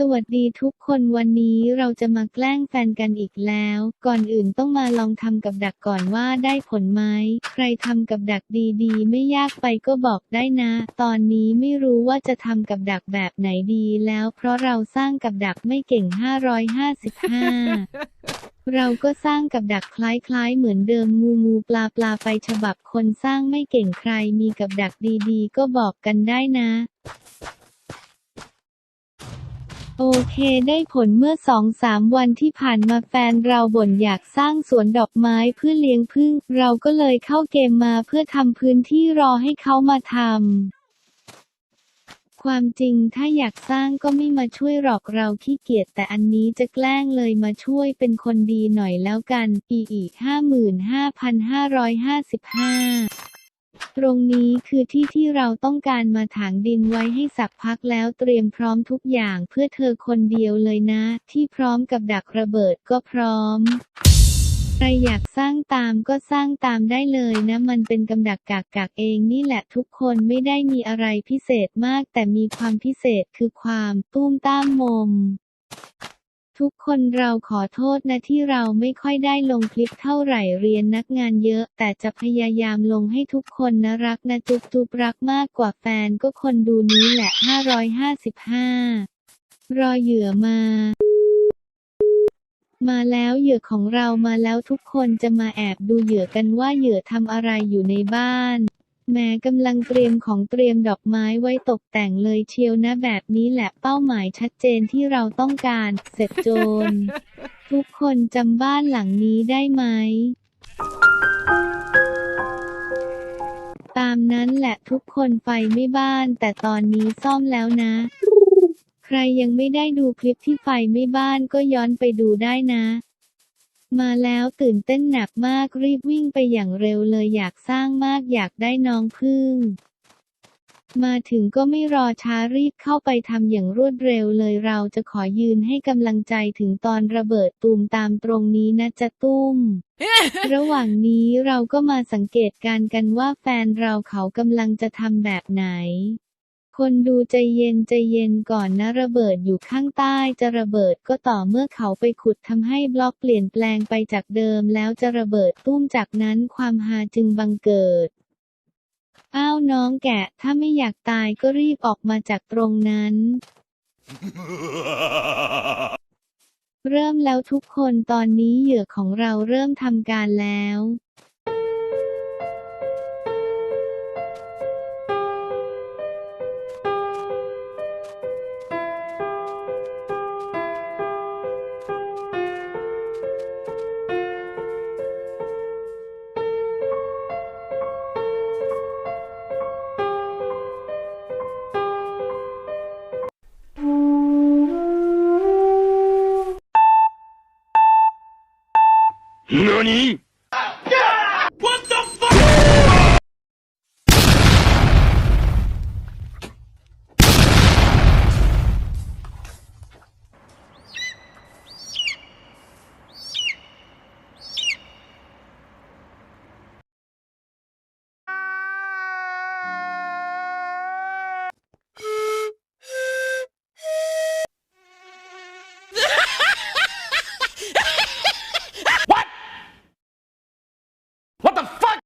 สวัสดีทุกคนวันนี้เราจะมาแกล้งแฟนกันอีกแล้ว ก่อนอื่นต้องมาลองทำกับดักก่อนว่าได้ผลไหมใครทำกับดักดีๆ ไม่ยากไปก็บอกได้นะ ตอนนี้ไม่รู้ว่าจะทำกับดักแบบไหนดีแล้ว เพราะเราสร้างกับดักไม่เก่ง 555เราก็สร้างกับดักคล้ายๆ เหมือนเดิมงูงูปลาปลาไปฉบับคนสร้างไม่เก่งใครมีกับดักดีๆ ก็บอกกันได้นะ โอเคได้ผลเมื่อสองสามวันที่ผ่านมาแฟนเราบ่นอยากสร้างสวนดอกไม้เพื่อเลี้ยงผึ้งเราก็เลยเข้าเกมมาเพื่อทำพื้นที่รอให้เขามาทำ ความจริงถ้าอยากสร้างก็ไม่มาช่วยหรอกเราขี้เกียจแต่อันนี้จะแกล้งเลยมาช่วยเป็นคนดีหน่อยแล้วกัน อีอีห้าหมื่นห้าพันห้าร้อยห้าสิบห้า ตรงนี้คือที่ที่เราต้องการมาถางดินไว้ให้สักพักแล้วเตรียมพร้อมทุกอย่างเพื่อเธอคนเดียวเลยนะ ที่พร้อมกับดักระเบิดก็พร้อมใครอยากสร้างตามก็สร้างตามได้เลยนะ มันเป็นกำดักกากกากเองนี่แหละทุกคนไม่ได้มีอะไรพิเศษมาก แต่มีความพิเศษคือความตุ้มต้ามมม ทุกคนเราขอโทษนะที่เราไม่ค่อยได้ลงคลิปเท่าไหร่เรียนนักงานเยอะ แต่จะพยายามลงให้ทุกคนนะรักนะจุ๊บจุ๊บรักมากกว่าแฟนก็คนดูนี้แหละ 555 รอเหยื่อมา มาแล้วเหยื่อของเรามาแล้วทุกคนจะมาแอบดูเหยื่อกันว่าเหยื่อทำอะไรอยู่ในบ้าน แม้กำลังเตรียมของเตรียมดอกไม้ไว้ตกแต่งเลยเชียวนะแบบนี้แหละเป้าหมายชัดเจนที่เราต้องการ เสร็จโจร ทุกคนจำบ้านหลังนี้ได้ไหม ตามนั้นแหละทุกคนไฟไม่บ้าน แต่ตอนนี้ซ่อมแล้วนะ ใครยังไม่ได้ดูคลิปที่ไฟไม่บ้านก็ย้อนไปดูได้นะ มาแล้วตื่นเต้นหนักมากรีบวิ่งไปอย่างเร็วเลยอยากสร้างมากอยากได้น้องพึ่ง มาถึงก็ไม่รอช้ารีบเข้าไปทำอย่างรวดเร็วเลยเราจะขอยืนให้กำลังใจถึงตอนระเบิดตูมตามตรงนี้นะจะตุ้ม ระหว่างนี้เราก็มาสังเกตการณ์กันว่าแฟนเราเขากำลังจะทำแบบไหน คนดูใจเย็นใจเย็นก่อนนะระเบิดอยู่ข้างใต้จะระเบิดก็ต่อเมื่อเขาไปขุดทำให้บล็อกเปลี่ยนแปลงไปจากเดิมแล้วจะระเบิดตุ้มจากนั้นความฮาจึงบังเกิด อ้าวน้องแกะถ้าไม่อยากตายก็รีบออกมาจากตรงนั้น เริ่มแล้วทุกคนตอนนี้เหยื่อของเราเริ่มทำการแล้ว 何？